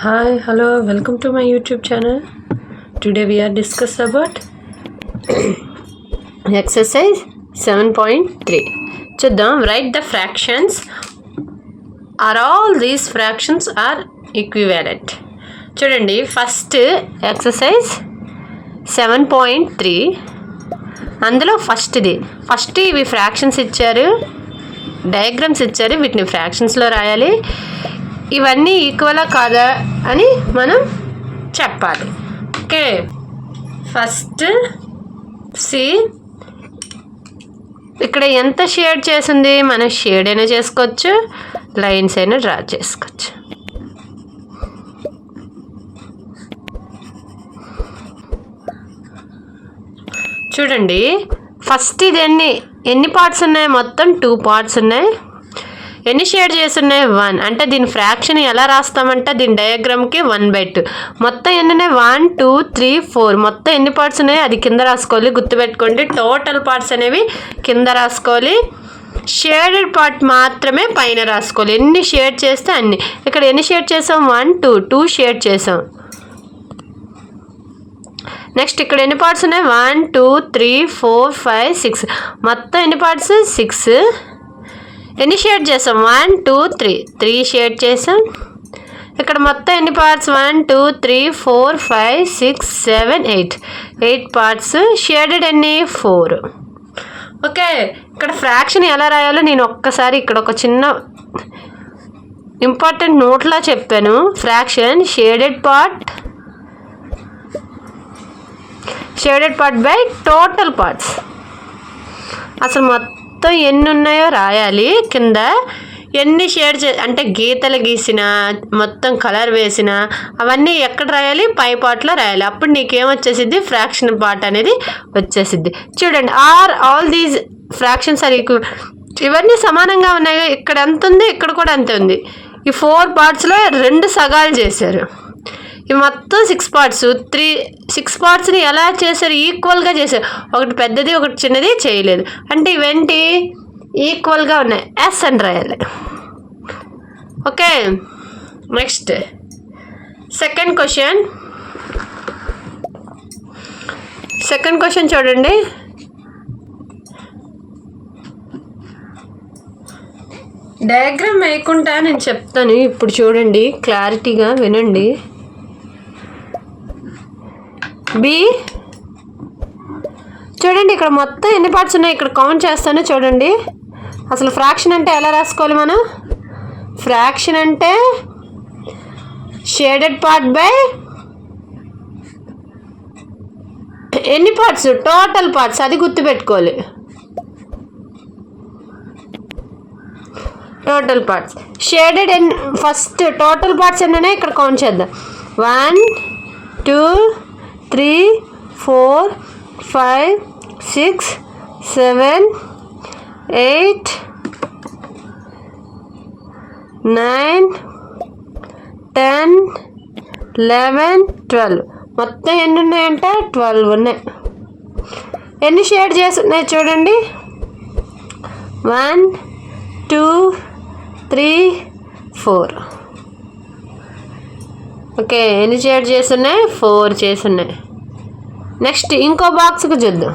Hi, hello, welcome to my YouTube channel. Today we are discuss about exercise 7.3. చూద్దాం right the fractions are all these fractions are equivalent చూడండి first exercise seven point three అందులో ఫస్ట్ది first ఇవి fractions ఇచ్చారు. Diagrams ఇచ్చారు. వీటిని ఫ్రాక్షన్స్లో రాయాలి. ఇవన్నీ ఈక్వలా కాదా అని మనం చెప్పాలి. ఓకే. ఫస్ట్ సి ఇక్కడ ఎంత షేడ్ చేసింది? మనం షేడ్ అయినా చేసుకోవచ్చు లైన్స్ అయినా డ్రా చేసుకోవచ్చు. చూడండి ఫస్ట్ ఇది ఎన్ని? ఎన్ని పార్ట్స్ ఉన్నాయి? మొత్తం టూ పార్ట్స్ ఉన్నాయి. ఎన్ని షేడ్ చేసి ఉన్నాయి వన్. అంటే దీని ఫ్రాక్షన్ ఎలా రాస్తామంటే దీని డయాగ్రామ్కి వన్ బై టూ మొత్తం ఎన్ని వన్ టూ త్రీ ఫోర్. మొత్తం ఎన్ని పార్ట్స్ ఉన్నాయి అది కింద రాసుకోవాలి. గుర్తుపెట్టుకోండి టోటల్ పార్ట్స్ అనేవి కింద రాసుకోవాలి. షేడెడ్ పార్ట్ మాత్రమే పైన రాసుకోవాలి. ఎన్ని షేడ్ చేస్తే అన్ని. ఇక్కడ ఎన్ని షేడ్ చేసాం? వన్ టూ టూ షేడ్ చేసాం. నెక్స్ట్ ఇక్కడ ఎన్ని పార్ట్స్ ఉన్నాయి? One two three four five six. మొత్తం ఎన్ని పార్ట్స్ సిక్స్. ఎన్ని షేడ్ చేసాం one two three three shade చేసాం ఇక్కడ మొత్తం ఎన్ని parts one two three four five six seven eight eight parts shaded ఎన్ని ఫోర్ ఓకే ఇక్కడ ఫ్రాక్షన్ ఎలా రాయాలో నేను ఒక్కసారి ఇక్కడ ఒక చిన్న ఇంపార్టెంట్ నోట్లా చెప్పాను. Fraction shaded part shaded part by total parts అసలు మొత్తం మొత్తం ఎన్ని ఉన్నాయో రాయాలి. కింద ఎన్ని షేడ్ చే అంటే గీతలు గీసిన మొత్తం కలర్ వేసిన అవన్నీ ఎక్కడ రాయాలి? పై పాటలో రాయాలి. అప్పుడు నీకేమొచ్చేసిద్ది ఫ్రాక్షన్ పార్ట్ అనేది వచ్చేసిద్ది. చూడండి are all these fractions are equal. ఇవన్నీ సమానంగా ఉన్నాయి. ఇక్కడ ఎంత ఉంది? ఇక్కడ కూడా అంతే ఉంది. ఈ ఫోర్ పార్ట్స్లో రెండు సగాలు చేశారు. ఇవి మొత్తం సిక్స్ పార్ట్స్ త్రీ సిక్స్ పార్ట్స్ని ఎలా చేశారు? ఈక్వల్గా చేశారు. ఒకటి పెద్దది ఒకటి చిన్నది చేయలేదు. అంటే ఇవేంటి? ఈక్వల్గా ఉన్నాయి. ఎస్ అని రాయాలి okay next second question second question చూడండి. డయాగ్రామ్ వేయకుండా నేను చెప్తాను. ఇప్పుడు చూడండి. క్లారిటీగా వినండి. బి. చూడండి ఇక్కడ మొత్తం ఎన్ని పార్ట్స్ ఉన్నాయి ఇక్కడ కౌంట్ చేస్తాను చూడండి. అసలు ఫ్రాక్షన్ అంటే ఎలా రాసుకోవాలి మనం? ఫ్రాక్షన్ అంటే షేడెడ్ పార్ట్ బై ఎన్ని పార్ట్స్ టోటల్ పార్ట్స్ అది గుర్తుపెట్టుకోవాలి. టోటల్ పార్ట్స్ షేడెడ్ ఎన్ ఫస్ట్ టోటల్ పార్ట్స్ ఎన్ని ఇక్కడ కౌంట్ చేద్దాం. One two three four five six seven eight nine ten eleven twelve. మొత్తం ఎన్ని ఉన్నాయంటే? ట్వెల్వ్ ఉన్నాయి. ఎన్ని షేడ్ చేస్తున్నాయి చూడండి. One two three four. Okay ఎన్ని షేడ్ చేస్తున్నాయి? ఫోర్ చేస్తున్నాయి. నెక్స్ట్ ఇంకో బాక్స్కి చూద్దాం.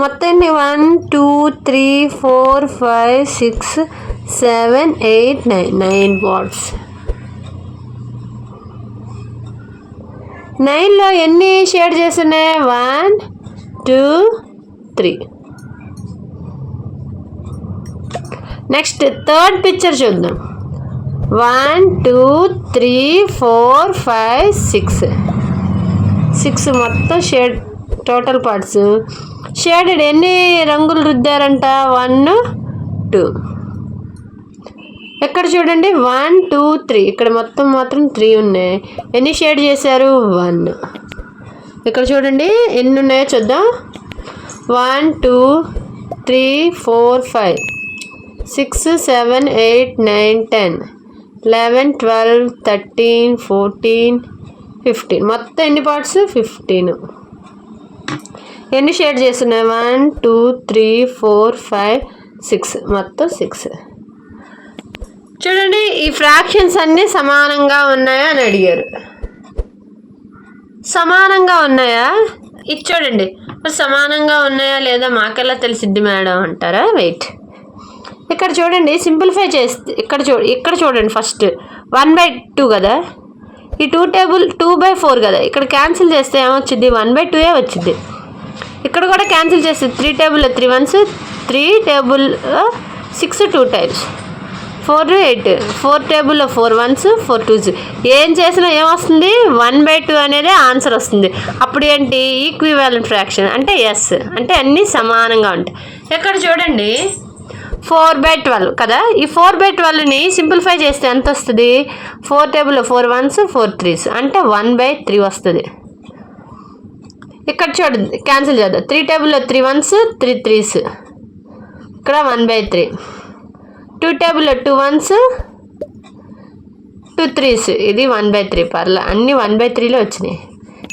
మొత్తం ఎన్ని one two three four five six seven eight nine nine parts నైన్లో ఎన్ని షేడ్ చేస్తున్నాయి? One two three. Next third picture చూద్దాం. One two three four five six. Six మొత్తం షేడ్ టోటల్ పార్ట్స్. షేడెడ్ ఎన్ని రంగులు రుద్దారంట? One two. ఎక్కడ చూడండి? One two three. ఇక్కడ మొత్తం మాత్రం త్రీ ఉన్నాయి. ఎన్ని షేడ్ చేశారు? వన్. ఇక్కడ చూడండి. ఎన్ని ఉన్నాయో చూద్దాం. One two three four five. Six seven eight nine ten. Eleven twelve thirteen fourteen fifteen. మొత్తం ఎన్ని పార్ట్స్? ఫిఫ్టీన్. ఎన్ని షేడ్ చేస్తున్నాయి? One two three four five six. మొత్తం సిక్స్. చూడండి ఈ ఫ్రాక్షన్స్ అన్నీ సమానంగా ఉన్నాయా అని అడిగారు. సమానంగా ఉన్నాయా? ఇది చూడండి. సమానంగా ఉన్నాయా లేదా మాకెలా తెలిసిద్ది మేడం అంటారా? వెయిట్. ఇక్కడ చూడండి సింప్లిఫై చేస్తే ఇక్కడ చూ ఇక్కడ చూడండి ఫస్ట్ వన్ బై టూ కదా? ఈ two table two by four కదా? ఇక్కడ క్యాన్సిల్ చేస్తే ఏమొచ్చింది వన్ బై టూయే వచ్చింది ఇక్కడ కూడా క్యాన్సిల్ చేస్తే three table three ones three table six two times four eight four టేబుల్లో ఫోర్ వన్స్ ఫోర్ టూస్ ఏం చేసినా ఏమొస్తుంది? వన్ బై టూ అనేది ఆన్సర్ వస్తుంది. అప్పుడు ఏంటి? ఈక్వివాలెంట్ ఫ్రాక్షన్ అంటే ఎస్ అంటే అన్నీ సమానంగా ఉంటాయి. ఇక్కడ చూడండి. ఫోర్ బై ట్వెల్వ్ కదా? ఈ ఫోర్ బై ట్వెల్వ్ని సింప్లిఫై చేస్తే ఎంత వస్తుంది? ఫోర్ టేబుల్లో ఫోర్ వన్స్ ఫోర్ త్రీస్. అంటే వన్ బై త్రీ వస్తుంది. ఇక్కడ చూడండి క్యాన్సిల్ చేద్దాం. త్రీ టేబుల్లో త్రీ వన్స్ త్రీ త్రీస్. ఇక్కడ వన్ బై త్రీ. టూ టేబుల్లో టూ వన్స్ టూ త్రీస్. ఇది వన్ బై త్రీ. పర్ల అన్నీ వన్ బై త్రీలో వచ్చినాయి.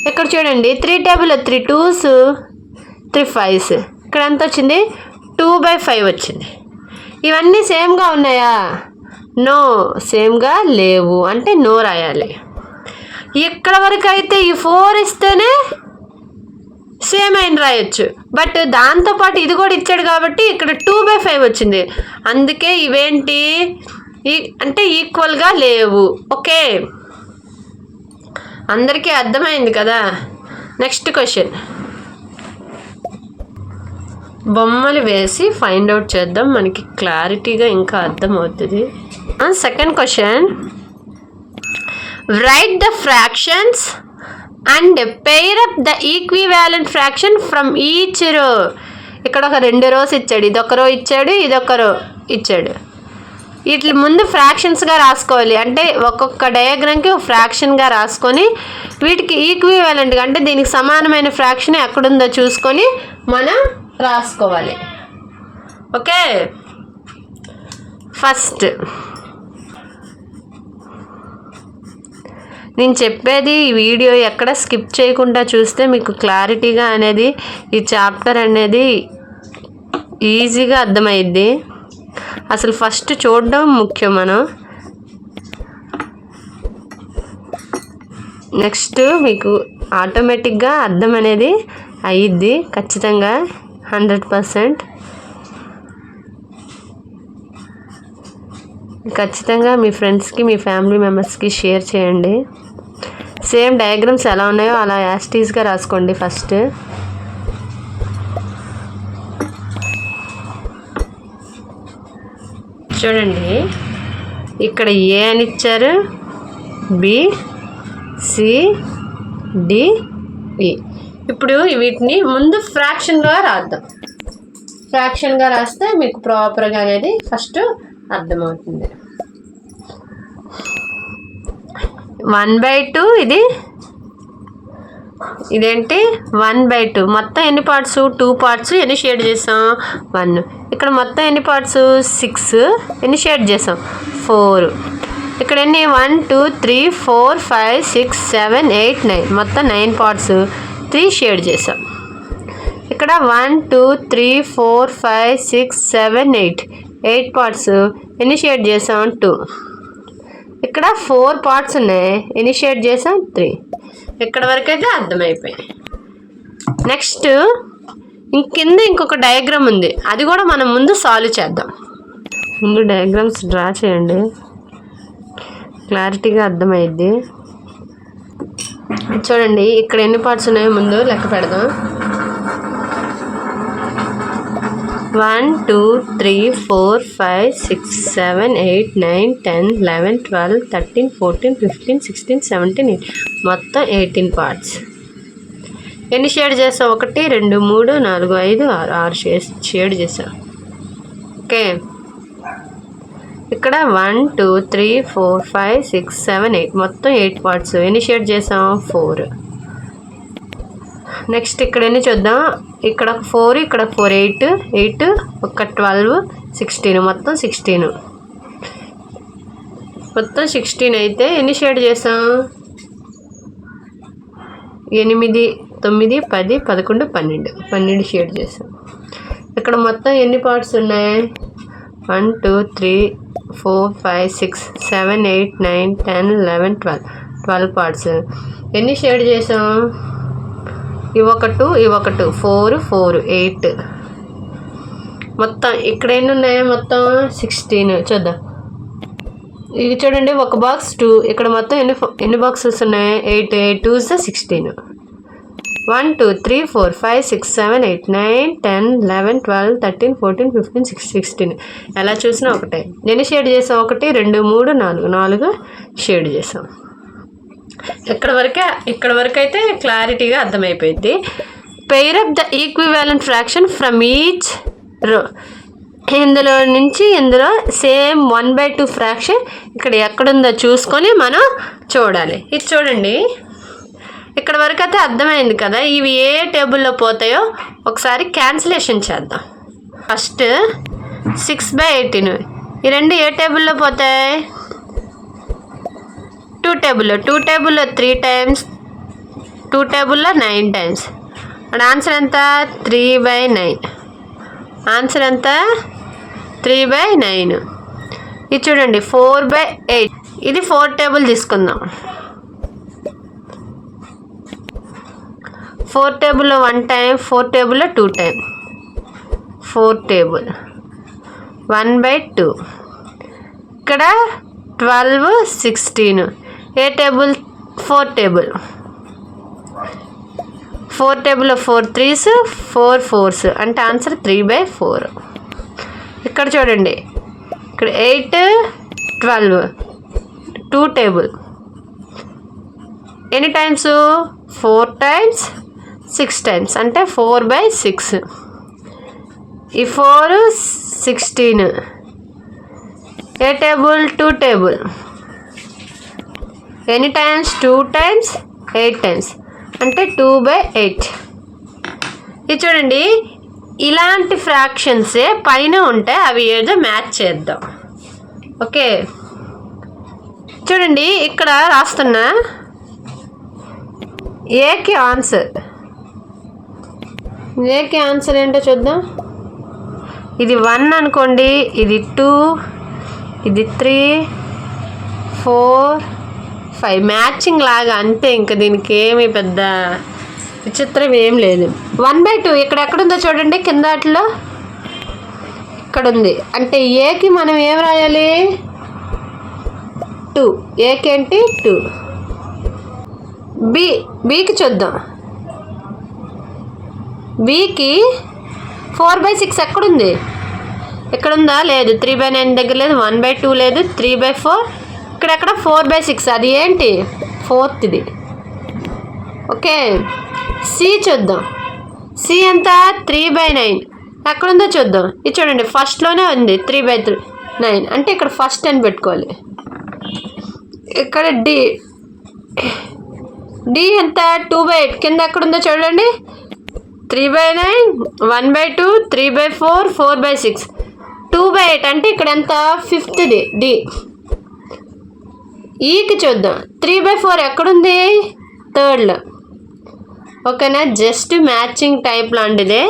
ఇక్కడ చూడండి త్రీ టేబుల్లో త్రీ టూస్ త్రీ ఫైవ్స్. ఇక్కడ ఎంత వచ్చింది? టూ బై ఫైవ్ వచ్చింది. ఇవన్నీ సేమ్గా ఉన్నాయా? నో సేమ్గా లేవు. అంటే నో రాయాలి. ఇక్కడ వరకు అయితే ఈ ఫోర్ ఇస్తేనే సేమ్ అయిన రాయొచ్చు. బట్ దాంతోపాటు ఇది కూడా ఇచ్చాడు కాబట్టి ఇక్కడ టూ బై ఫైవ్ వచ్చింది. అందుకే ఇవేంటి? ఈ అంటే ఈక్వల్గా లేవు. ఓకే అందరికీ అర్థమైంది కదా? నెక్స్ట్ క్వశ్చన్ బొమ్మలు వేసి ఫైండ్ అవుట్ చేద్దాం. మనకి క్లారిటీగా ఇంకా అర్థమవుతుంది. Second question write the fractions and pair up the equivalent fraction from each row ఇక్కడ ఒక రెండు రోస్ ఇచ్చాడు. ఇదొక రో ఇచ్చాడు ఇదొక రో ఇచ్చాడు. వీటి ముందు ఫ్రాక్షన్స్గా రాసుకోవాలి. అంటే ఒక్కొక్క డయాగ్రామ్కి ఒక ఫ్రాక్షన్గా రాసుకొని వీటికి ఈక్వివాలెంట్గా అంటే దీనికి సమానమైన ఫ్రాక్షన్ ఎక్కడుందో చూసుకొని మనం రాసుకోవాలి. ఓకే? ఫస్ట్ నేను చెప్పేది ఈ వీడియో ఎక్కడ స్కిప్ చేయకుండా చూస్తే మీకు క్లారిటీగా అనేది ఈ చాప్టర్ అనేది ఈజీగా అర్థమైద్ది. అసలు ఫస్ట్ చూడడం ముఖ్యం మనం. నెక్స్ట్ మీకు ఆటోమేటిక్గా అర్థం అనేది అయ్యిద్ది ఖచ్చితంగా. Hundred percent. ఖచ్చితంగా మీ ఫ్రెండ్స్కి మీ ఫ్యామిలీ మెంబర్స్కి షేర్ చేయండి. సేమ్ డయాగ్రామ్స్ ఎలా ఉన్నాయో అలా యాస్టీస్గా రాసుకోండి ఫస్ట్. చూడండి. ఇక్కడ ఏ అని ఇచ్చారు? బి సి డి ఈ. ఇప్పుడు వీటిని ముందు ఫ్రాక్షన్గా రాద్దాం. ఫ్రాక్షన్గా రాస్తే మీకు ప్రాపర్గా అనేది ఫస్ట్ అర్థమవుతుంది. వన్ బై టూ ఇది ఇదేంటి? వన్ బై టూ మొత్తం ఎన్ని పార్ట్స్ టూ పార్ట్స్ ఎన్ని షేడ్ చేసాం? వన్ ఇక్కడ మొత్తం ఎన్ని పార్ట్స్ సిక్స్ ఎన్ని షేడ్ చేసాం? ఫోర్ ఇక్కడ ఎన్ని? One two three four five six seven eight nine మొత్తం నైన్ పార్ట్స్ త్రీ షేడ్ చేసాం ఇక్కడ one two three four five six seven eight. Eight parts. ఎన్ని షేడ్ చేసాం టూ. ఇక్కడ ఫోర్ పార్ట్స్ ఉన్నాయి. ఎన్ని షేడ్ చేసాం త్రీ. ఇక్కడ వరకు అయితే అర్థమైపోయాయి నెక్స్ట్ కింద ఇంకొక డయాగ్రామ్ ఉంది. అది కూడా మనం ముందు సాల్వ్ చేద్దాం. ముందు డయాగ్రామ్స్ డ్రా చేయండి. క్లారిటీగా అర్థమైద్ది. చూడండి ఇక్కడ ఎన్ని పార్ట్స్ ఉన్నాయో ముందు లెక్క పెడదాం. One two three four five six seven eight nine ten eleven twelve thirteen fourteen fifteen sixteen seventeen eight మొత్తం ఎయిటీన్ పార్ట్స్ ఎన్ని షేడ్ చేస్తావు ఒకటి రెండు మూడు నాలుగు ఐదు ఆరు ఆరు షేడ్ షేడ్ చేసావు. ఓకే ఇక్కడ one two three four five six seven eight. మొత్తం ఎయిట్ పార్ట్స్. ఎన్ని షేడ్ చేసాం ఫోర్. నెక్స్ట్ ఇక్కడ ఎన్ని చూద్దాం? ఇక్కడ ఒక ఫోర్ ఇక్కడ ఫోర్ ఎయిట్ ఎయిట్ ఒక ట్వెల్వ్ సిక్స్టీన్. మొత్తం సిక్స్టీన్. మొత్తం సిక్స్టీన్ అయితే ఎన్ని షేడ్ చేసాం. ఎనిమిది తొమ్మిది పది పదకొండు పన్నెండు. పన్నెండు షేడ్ చేసాం. ఇక్కడ మొత్తం ఎన్ని పార్ట్స్ ఉన్నాయి? One two three four five six seven eight nine ten eleven twelve. Twelve parts. ఎన్ని షేడ్ చేసాం? ఇవొకటు ఇవొకటు. Four four eight. మొత్తం ఇక్కడ ఎన్ని ఉన్నాయి మొత్తం? సిక్స్టీన్. చూద్దాం. ఇది చూడండి ఒక బాక్స్ టూ. ఇక్కడ మొత్తం ఎన్ని ఎన్ని బాక్సెస్ ఉన్నాయి? Eight eight twos sixteen. One two three four five six seven eight nine ten eleven twelve thirteen fourteen fifteen six sixteen. ఎలా చూసినా ఒకటే. నేను షేడ్ చేసాం ఒకటి రెండు మూడు నాలుగు. నాలుగు షేడ్ చేసాం. ఇక్కడ వరకే ఇక్కడ వరకు అయితే క్లారిటీగా అర్థమైపోయింది. Pair up the equivalent fraction from each row ఇందులో నుంచి ఇందులో same one by two fraction ఇక్కడ ఎక్కడుందో చూసుకొని మనం చూడాలి. ఇది చూడండి. ఇక్కడ వరకు అయితే అర్థమైంది కదా ఇవి ఏ టేబుల్లో పోతాయో ఒకసారి క్యాన్సిలేషన్ చేద్దాం. First six by eighteen. ఈ రెండు ఏ టేబుల్లో పోతాయి? టూ టేబుల్లో. టూ టేబుల్లో త్రీ టైమ్స్ టూ టేబుల్లో నైన్ టైమ్స్. అండ్ ఆన్సర్ ఎంత? Three by nine. ఆన్సర్ ఎంత? Three by nine. ఇది చూడండి ఫోర్ బై ఎయిట్. ఇది ఫోర్ టేబుల్ తీసుకుందాం. ఫోర్ టేబుల్లో వన్ టైం ఫోర్ టేబుల్లో two time four table one by two ఇక్కడ ట్వెల్వ్ సిక్స్టీన్ ఏ టేబుల్ ఫోర్ టేబుల్ ఫోర్ టేబుల్లో ఫోర్ త్రీస్ ఫోర్ ఫోర్స్ అంటే ఆన్సర్ త్రీ బై ఫోర్ ఇక్కడ చూడండి. ఇక్కడ ఎయిట్ ట్వెల్వ్ టూ టేబుల్ ఎన్ని times four times six times అంటే ఫోర్ బై సిక్స్. ఈ ఫోర్ సిక్స్టీన్. ఏ table? Two table. Any times? Two times eight times. అంటే two by eight. ఇది చూడండి ఇలాంటి ఫ్రాక్షన్సే పైన ఉంటే అవి ఏదో మ్యాచ్ చేద్దాం. ఓకే. చూడండి ఇక్కడ రాస్తున్నా ఏకి ఆన్సర్. ఏకి ఆన్సర్ ఏంటో చూద్దాం. ఇది వన్ అనుకోండి ఇది టూ ఇది త్రీ ఫోర్ ఫైవ్. మ్యాచింగ్ లాగా అంతే ఇంకా దీనికి ఏమి పెద్ద విచిత్రం ఏం లేదు. వన్ బై టూ ఇక్కడ ఎక్కడుందో చూడండి కింద అట్లో. ఇక్కడ ఉంది అంటే ఏకి మనం ఏం రాయాలి? టూ. ఏకేంటి టూ. బి బీకి చూద్దాం. బీకి ఫోర్ బై సిక్స్ ఎక్కడుంది? ఎక్కడుందా? లేదు. త్రీ బై నైన్ దగ్గర లేదు. వన్ బై టూ లేదు. Three by four. ఇక్కడెక్కడ ఫోర్ బై సిక్స్. అది ఏంటి? ఫోర్త్ ఇది. ఓకే. సి చూద్దాం. సి ఎంత? Three by nine. ఎక్కడుందో చూద్దాం. ఇది చూడండి. ఫస్ట్లోనే ఉంది. Three by three nine. అంటే ఇక్కడ ఫస్ట్ అని పెట్టుకోవాలి. ఇక్కడ డి. డి ఎంత? Two by eight. కింద ఎక్కడుందో చూడండి. Three by nine one by two three by four four by six. Two by eight అంటే ఇక్కడ ఎంత? ఫిఫ్త్ది డి. ఈకి చూద్దాం. త్రీ బై ఫోర్ ఎక్కడుంది? థర్డ్లో. ఓకేనా? జస్ట్ మ్యాచింగ్ టైప్ లాంటిదే.